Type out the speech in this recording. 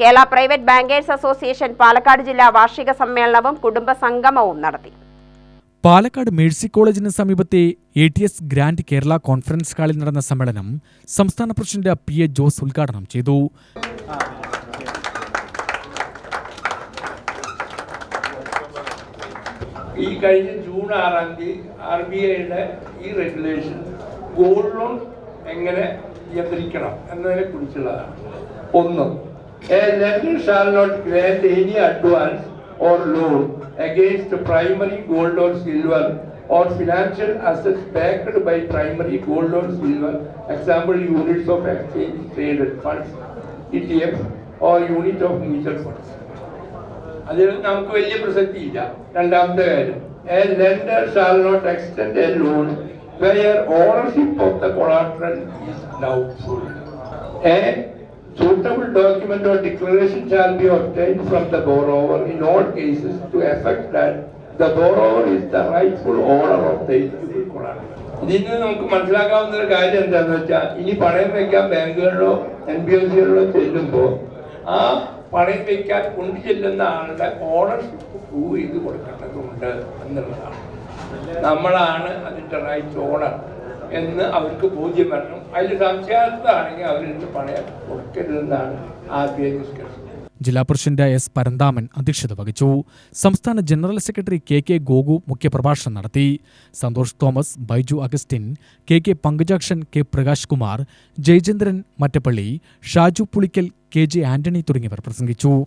Kerala private bankers association Palakkad ജില്ലാ വാർഷിക സമ്മേളനവും കുടുംബ സംഗമവും നടത്തി. പാലക്കാട് മേഴ്സി കോളേജിന് സമീപത്തെ A T S grand Kerala conference ഹാളിൽ നടന്ന സമ്മേളനം സംസ്ഥാന പ്രസിഡന്റ് പി എ ജോസ് ഉദ്ഘാടനം ചെയ്തു. ഈ കഴിഞ്ഞ ജൂൺ ആറാം തീയതി ആർ ബി ഐയുടെ ഈ റെഗുലേഷൻ ഗോൾഡ് ലോൺ എങ്ങനെ നിയന്ത്രിക്കണം എന്നതിനെ കുറിച്ചുള്ളതാണ്. ഒന്ന് a lender shall not grant any advance or loan against primary gold or silver or financial assets backed by primary gold or silver example units of exchange traded funds E T F or unit of mutual funds അതിൽ നമുക്ക് വലിയ പ്രസക്തിയില്ല രണ്ടാമത്തെ കാര്യം a lender shall not extend a loan where ownership of the collateral is doubtful a suitable document or declaration shall be obtained from the borrower in all cases to effect that the borrower is the rightful owner of the eligible collateral. ഇതിൽ നിന്ന് നമുക്ക് മനസ്സിലാക്കാവുന്ന ഒരു കാര്യം എന്താണെന്ന് വെച്ചാൽ ഇനി പണയം വെക്കാൻ ബാങ്കുകളിലോ എൻ ബി എസ് സികളിലോ ചെല്ലുമ്പോൾ ആ പണയം വെക്കാൻ കൊണ്ടു ചെല്ലുന്ന ആളുടെ ഓണർഷിപ്പ് പ്രൂവ് ചെയ്ത് കൊടുക്കേണ്ടതുണ്ട് എന്നുള്ളതാണ് നമ്മളാണ് അതിന്റെ റൈറ്റ് ഓണർ എന്ന് അവർക്ക് ബോധ്യം വരണം. അതിൽ സംശയാർത്ഥമാണെങ്കിൽ അവരിന്ന് പണയം കൊടുക്കരുതെന്നാണ് ആദ്യം നിഷ്കർഷം ജില്ലാ പ്രസിഡന്റ് എസ് പരന്താമൻ അധ്യക്ഷത വഹിച്ചു. സംസ്ഥാന general secretary K K Gogu മുഖ്യപ്രഭാഷണം നടത്തി. Santhosh Thomas Baiju Augustine K K Pankajakshan K Prakash Kumar Jayachandran Mattappally Shaju Pulickal K J Antony തുടങ്ങിയവർ പ്രസംഗിച്ചു.